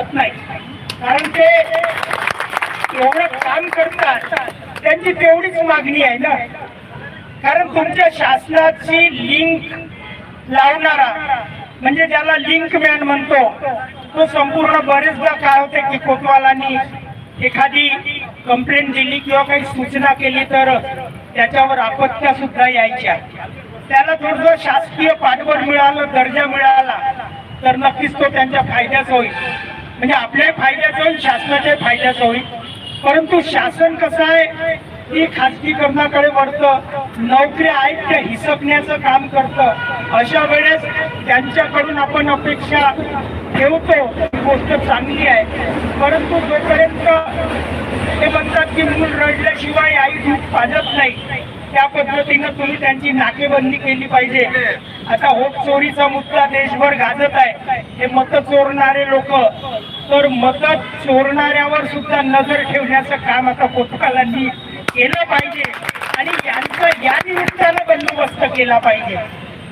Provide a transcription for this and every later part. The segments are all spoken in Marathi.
शकत नाही. कारण ते एवढं काम करतात त्यांची तेवढीच मागणी आहे ना. कारण तुमच्या शासनाची लिंक लावणारा म्हणजे ज्याला लिंक मॅन म्हणतो तो संपूर्ण बरेचदा काय होते की कोतवालांनी एखादी कंप्लेंट दिली किंवा काही सूचना केली तर त्याच्यावर आपत्त्या सुद्धा यायच्या. त्याला थोडस शासकीय पाठबळ मिळालं दर्जा मिळाला तर नक्कीच तो त्यांच्या फायद्याचा होईल. म्हणजे आपल्याही फायद्याचं होईल शासनाच्या फायद्याचं होईल. परंतु शासन कसं आहे? की खाजगीकरणाकडे वळतं नोकऱ्या आहेत त्या हिसकण्याचं काम करतं. अशा वेळेस त्यांच्याकडून आपण अपेक्षा ठेवतो. ही गोष्ट चांगली आहे. परंतु जोपर्यंत ते म्हणतात की मूल रडल्याशिवाय आई दूध पाजत नाही त्या पद्धतीनं तुम्ही त्यांची नाकेबंदी केली पाहिजे. आता होट चोरीचा मुद्दा देशभर गाजत आहे. हे मत चोरणारे लोक. तर मत चोरणाऱ्यावर सुद्धा नजर ठेवण्याचं काम आता कोतवालांनी केलं पाहिजे. आणि यांचं या निमित्तानं बंदोबस्त केला पाहिजे.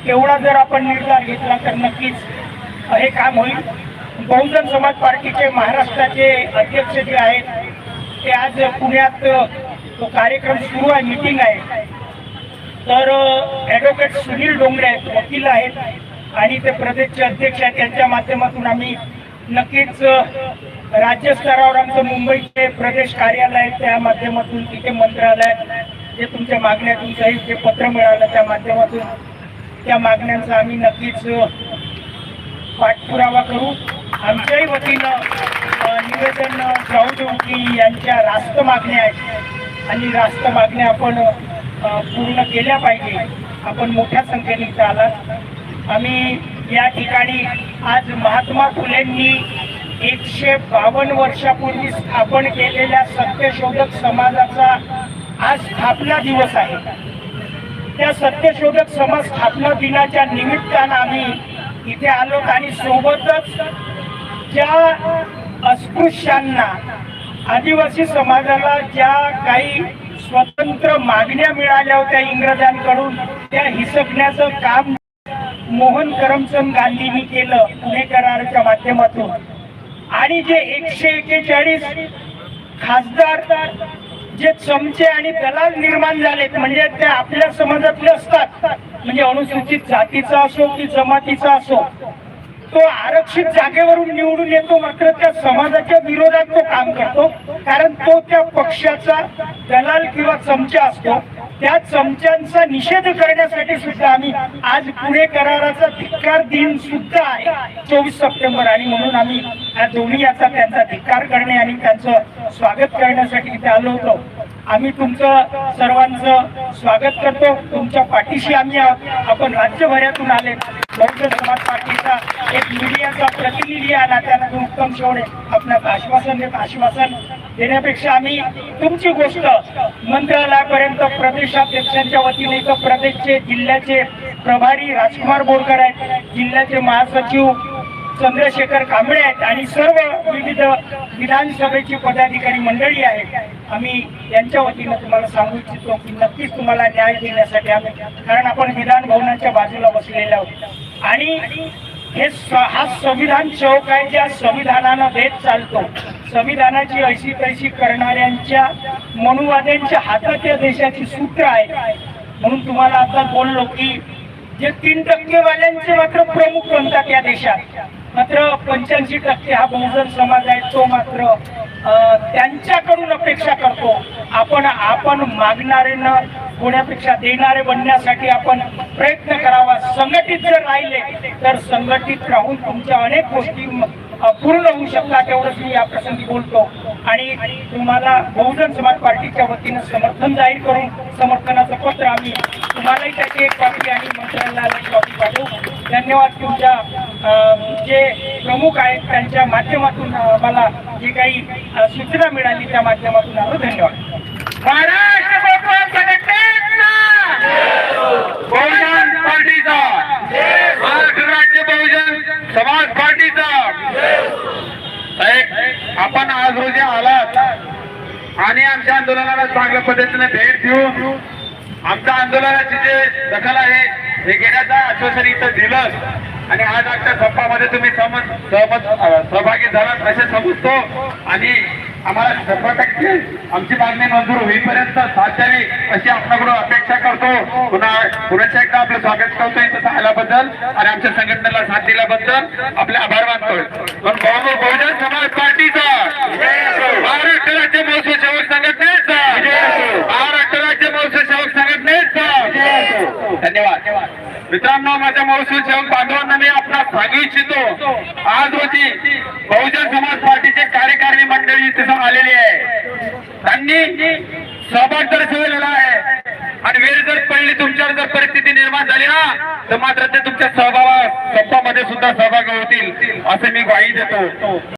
तेवढा जर आपण निर्धार घेतला तर नक्कीच हे काम होईल. बहुजन समाज पार्टीचे महाराष्ट्राचे अध्यक्ष जे आहेत ते आज पुण्यात तो कार्यक्रम सुरू आहे मीटिंग आहे. तर ॲडव्होकेट सुनील डोंगरे आहेत वकील आहेत आणि ते प्रदेशचे अध्यक्ष आहेत. त्यांच्या माध्यमातून आम्ही नक्कीच राज्यस्तरावर आमचं मुंबईचे प्रदेश कार्यालय त्या माध्यमातून तिथे मंत्रालयात जे तुमच्या मागण्या तुमचंही जे पत्र मिळालं त्या माध्यमातून. त्या मागण्यांचा आम्ही नक्कीच पाठपुरावा करू. आमच्याही वतीनं निवेदन जाऊ देऊ की यांच्या रास्त मागण्या आहेत. आणि रास्त मागण्या आपण पूर्ण केल्या पाहिजे. आपण मोठ्या संख्येने चालत. आलात आम्ही या ठिकाणी आज महात्मा फुलेंनी एकशे बावन्न वर्षापूर्वी स्थापन केलेल्या सत्यशोधक समाजाचा आज स्थापना दिवस आहे. त्या सत्यशोधक समाज स्थापना दिनाच्या निमित्तानं आम्ही इथे आलो आणि सोबतच ज्या अस्पृश्यांना आदिवासी समाजाला ज्या काही स्वतंत्र मागण्या मिळाल्या होत्या इंग्रजांकडून. त्या हिसकण्याचं काम मोहन करमचंद गांधींनी केलं पुणे कराराच्या माध्यमातून. आणि जे एकशे एकेचाळीस खासदार जे चमचे आणि दलाल निर्माण झालेत म्हणजे ते आपल्या समाजातले असतात. म्हणजे अनुसूचित जातीचा असो की जमातीचा असो. तो आरक्षित जागेवरून निवडून येतो मात्र त्या समाजाच्या विरोधात तो काम करतो. कारण तो त्या पक्षाचा दलाल किंवा चमचा असतो. त्या चमच्यांचा निषेध करण्यासाठी सुद्धा आम्ही आज पुणे कराराचा धिक्कार दिन सुद्धा आहे चोवीस सप्टेंबर. आणि म्हणून आम्ही या दोन्ही याचा त्यांचा धिक्कार करणे आणि त्यांचं स्वागत करण्यासाठी इथे आलो होतो. आम्ही तुमचं सर्वांचं स्वागत करतो. तुमच्या पाठीशी आम्ही आहोत. आपण राज्यभरातून आले. बहुजन समाज पार्टीचा एक मीडियाचा प्रतिनिधी आला त्यानंतर उत्तम शेवणे आपल्याला आश्वासन देत आश्वासन देण्यापेक्षा आम्ही तुमची गोष्ट मंत्रालयापर्यंत प्रदेशाध्यक्षांच्या वतीने इथं प्रदेशचे जिल्ह्याचे प्रभारी राजकुमार बोरकर आहेत. जिल्ह्याचे महासचिव चंद्रशेखर कांबळे आहेत. आणि सर्व विविध विधानसभेची पदाधिकारी मंडळी आहेत. आम्ही यांच्या वतीनं तुम्हाला सांगू इच्छितो की नक्कीच तुम्हाला न्याय देण्यासाठी आम्ही कारण आपण विधान भवनाच्या बाजूला बसलेले आहोत. आणि हे हा संविधान चौक आहे ज्या संविधानानं देत चालतो. संविधानाची ऐशी तैशी करणाऱ्यांच्या मनुवाद्यांच्या हातात या देशाची सूत्र आहे. म्हणून तुम्हाला आता बोललो की जे तीन टक्केवाल्यांचे मात्र प्रमुख बनतात या देशात. मात्र पंच्याऐंशी टक्के हा बहुजन समाज आहे तो मात्र त्यांच्याकडून अपेक्षा करतो. आपण आपण मागणारे न होण्यापेक्षा देणारे बनण्यासाठी आपण प्रयत्न करावा. संघटित जर राहिले तर संघटित राहून तुमच्या अनेक गोष्टी पूर्ण होऊ शकतात तेवढंच मी या प्रसंगी बोलतो. आणि तुम्हाला बहुजन समाज पार्टीच्या वतीनं समर्थन जाहीर करून समर्थनाचं पत्र आम्ही तुम्हालाही त्याची एक कॉपी आणि मंत्र्यांना एक कॉपी पाठवू. धन्यवाद तुमच्या जे प्रमुख आहेत त्यांच्या माध्यमातून मला जे काही सूचना मिळाली त्या माध्यमातून आलो. धन्यवाद. महाराष्ट्र बहुजन पार्टीचा! महाराष्ट्र राज्य बहुजन समाज पार्टीचा! साहेब आपण आज रोजी आलात आणि आमच्या आंदोलनाला चांगल्या पद्धतीने भेट देऊन आमच्या आंदोलनाची जे दखल आहे हे घेण्याचं आश्वासन इथं दिलं. आणि आज आजच्या संपामध्ये तुम्ही सहमत सहमत सहभागी झालात असे समजतो. आणि आम्हाला शंभर टक्के आमची मागणी मंजूर होईपर्यंत साथ द्यावी अशी आपल्याकडून अपेक्षा करतो. पुन्हा पुन्हा एकदा आपलं स्वागत करतो इथं आल्याबद्दल आणि आमच्या संघटनेला साथ दिल्याबद्दल आपले आभार मानतोय. पण बहु- बहुजन समाज पार्टीचा महाराष्ट्र राज्य महसूल सेवक संघटनेचा महाराष्ट्र राज्य महसूल सेवक संघटनेचा धन्यवाद. मित्रांनो माझ्या महसूल सेवक बांधवांना मी आपला सांगू इच्छितो. आज रोजी बहुजन समाज पार्टीचे कार्यकारिणी मंडळी तिथं आलेली आहे. त्यांनी सहभाग दर्शवलेला आहे आणि वेळ जर पडली तुमच्यावर जर परिस्थिती निर्माण झाली ना तर मात्र ते तुमच्या सहभागा संपामध्ये सुद्धा सहभागी होतील असं मी ग्वाही देतो.